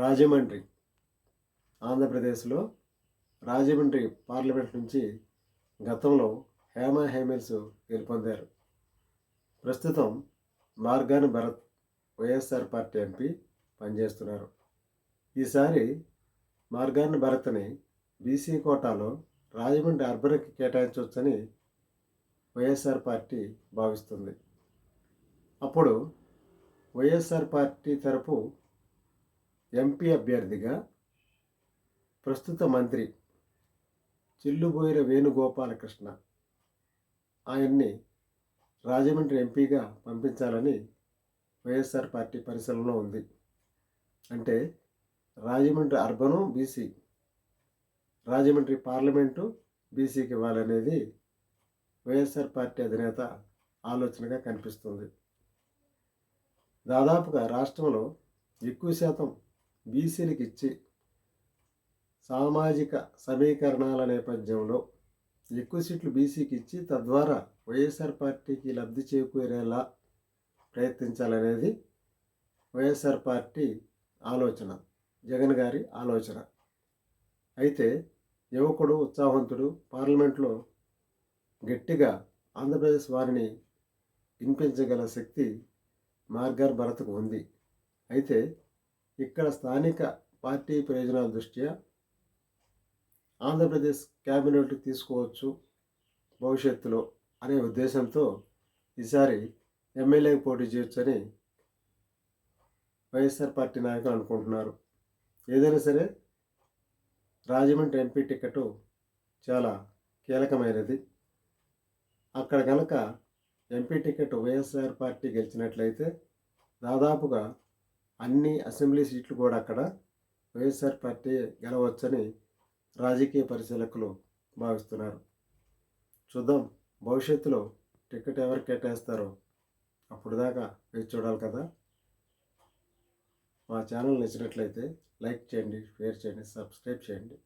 రాజమండ్రి ఆంధ్రప్రదేశ్లో రాజమండ్రి పార్లమెంట్ నుంచి గతంలో హేమ హేమిల్స్ గెలుపొందారు. ప్రస్తుతం Margani Bharat YSR party MP పనిచేస్తున్నారు. ఈసారి మార్గాన్ భరత్ని బీసీ కోటాలో రాజమండ్రి అర్బన్కి కేటాయించవచ్చని వైఎస్ఆర్ పార్టీ భావిస్తుంది. అప్పుడు వైఎస్ఆర్ పార్టీ తరపు ఎంపీ అభ్యర్థిగా ప్రస్తుత మంత్రి చిల్లుబోయిన వేణుగోపాలకృష్ణ ఆయన్ని రాజమండ్రి ఎంపీగా పంపించాలని వైఎస్ఆర్ పార్టీ పరిశీలనలో ఉంది. అంటే Rajahmundry urban BC Rajahmundry parliament బీసీకి ఇవ్వాలనేది వైఎస్ఆర్ పార్టీ అధినేత ఆలోచనగా కనిపిస్తుంది. దాదాపుగా రాష్ట్రంలో ఎక్కువ శాతం బీసీలకు ఇచ్చి సామాజిక సమీకరణాల నేపథ్యంలో ఎక్కువ సీట్లు బీసీకి ఇచ్చి తద్వారా వైఎస్ఆర్ పార్టీకి లబ్ధి చేకూరేలా ప్రయత్నించాలనేది వైఎస్ఆర్ పార్టీ ఆలోచన జగన్ గారి ఆలోచన. అయితే యువకుడు ఉత్సాహవంతుడు పార్లమెంట్లో గట్టిగా ఆంధ్రప్రదేశ్ వారిని వినిపించగల శక్తి మార్గార్ భరత్కు ఉంది. అయితే ఇక్కడ స్థానిక పార్టీ ప్రయోజనాల దృష్ట్యా ఆంధ్రప్రదేశ్ క్యాబినెట్ తీసుకోవచ్చు భవిష్యత్తులో అనే ఉద్దేశంతో ఈసారి ఎమ్మెల్యే పోటీ చేయొచ్చని వైఎస్ఆర్ పార్టీ నాయకులు అనుకుంటున్నారు. ఏదైనా సరే రాజమండ్రి ఎంపీ టికెట్ చాలా కీలకమైనది. అక్కడ కనుక ఎంపీ టికెట్ వైఎస్ఆర్ పార్టీ గెలిచినట్లయితే దాదాపుగా అన్ని అసెంబ్లీ సీట్లు కూడా అక్కడ వైఎస్ఆర్ పార్టీ గెలవచ్చని రాజకీయ పరిశీలకులు భావిస్తున్నారు. చూద్దాం భవిష్యత్తులో టికెట్ ఎవరు కేటాయిస్తారో అప్పుడు దాకా వేచి చూడాలి కదా. మా ఛానల్ నచ్చినట్లయితే లైక్ చేయండి షేర్ చేయండి సబ్స్క్రైబ్ చేయండి.